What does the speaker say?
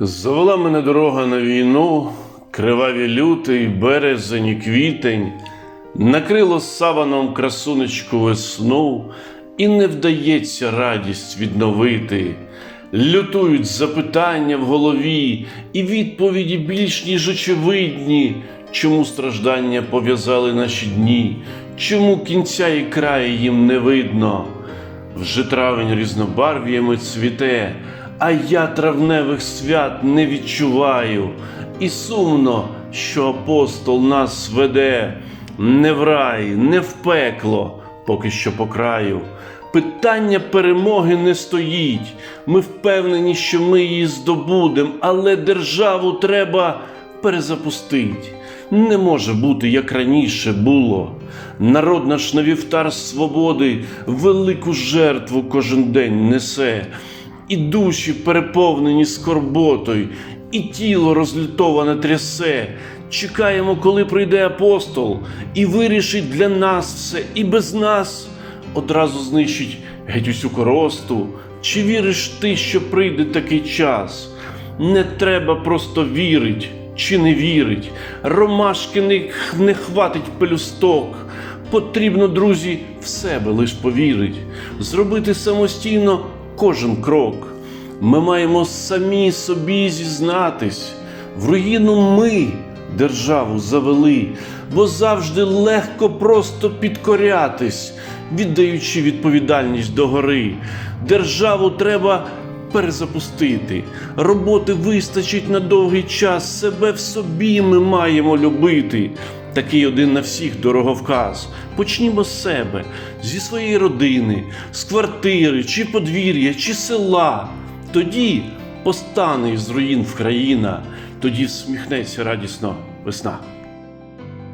Завела мене дорога на війну, криваві лютий, березень і квітень, накрило саваном красунечку весну, і не вдається радість відновити. Лютують запитання в голові, і відповіді більш ніж очевидні, чому страждання пов'язали наші дні, чому кінця і краю їм не видно. Вже травень різнобарв'ями цвіте, а я травневих свят не відчуваю. І сумно, що апостол нас веде не в рай, не в пекло, поки що по краю. Питання перемоги не стоїть. Ми впевнені, що ми її здобудем, але державу треба перезапустить. Не може бути, як раніше було. Народ наш на вівтар свободи велику жертву кожен день несе, і душі переповнені скорботою, і тіло розлютоване трясе. Чекаємо, коли прийде апостол, і вирішить для нас все, і без нас одразу знищить геть усю коросту. Чи віриш ти, що прийде такий час? Не треба просто вірить чи не вірить. Ромашки не, не хватить пелюсток. Потрібно, друзі, в себе лиш повірить, зробити самостійно кожен крок. Ми маємо самі собі зізнатись, в руїну ми державу завели, бо завжди легко просто підкорятись, віддаючи відповідальність догори. Державу треба перезапустити. Роботи вистачить на довгий час. Себе в собі ми маємо любити. Такий один на всіх дороговказ. Почнімо з себе, зі своєї родини, з квартири, чи подвір'я, чи села. Тоді постане із руїн в країна, тоді всміхнеться радісно весна.